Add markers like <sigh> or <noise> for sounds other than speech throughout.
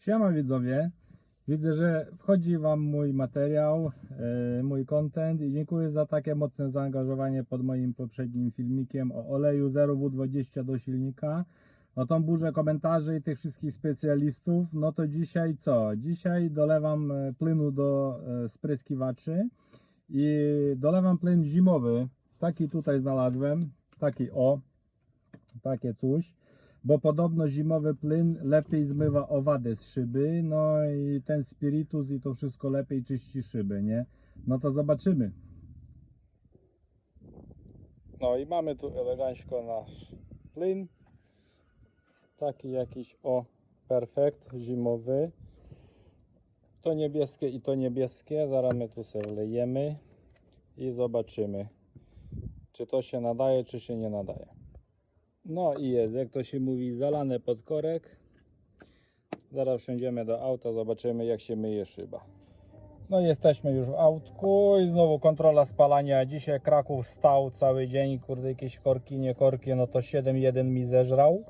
Siema widzowie. Widzę, że wchodzi Wam mój materiał, e, mój content i dziękuję za takie mocne zaangażowanie pod moim poprzednim filmikiem o oleju 0W20 do silnika. O tą burzę komentarzy i tych wszystkich specjalistów. No to dzisiaj co? Dzisiaj dolewam e, płynu do e, spryskiwaczy i dolewam plyn zimowy. Taki tutaj znalazłem. Taki o. Takie coś bo podobno zimowy plyn lepiej zmywa owady z szyby, no i ten spirytus i to wszystko lepiej czyści szyby, nie? No to zobaczymy. No i mamy tu elegancko nasz plyn. Taki jakiś o perfekt zimowy. To niebieskie i to niebieskie. Zaraz my tu sobie wlejemy i zobaczymy, czy to się nadaje, czy się nie nadaje. No i jest, jak to się mówi, zalane pod korek. Zaraz wsiądziemy do auta, zobaczymy jak się myje szyba. No jesteśmy już w autku i znowu kontrola spalania. Dzisiaj Kraków stał cały dzień, kurde jakieś korki, nie korki, no to 7.1 mi zeżrał.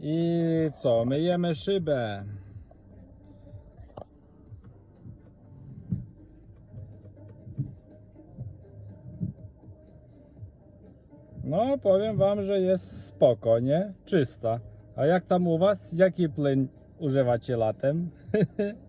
I co, myjemy szybę. No, powiem wam, że jest spoko, nie? Czysta. A jak tam u was? Jaki plyn używacie latem? <laughs>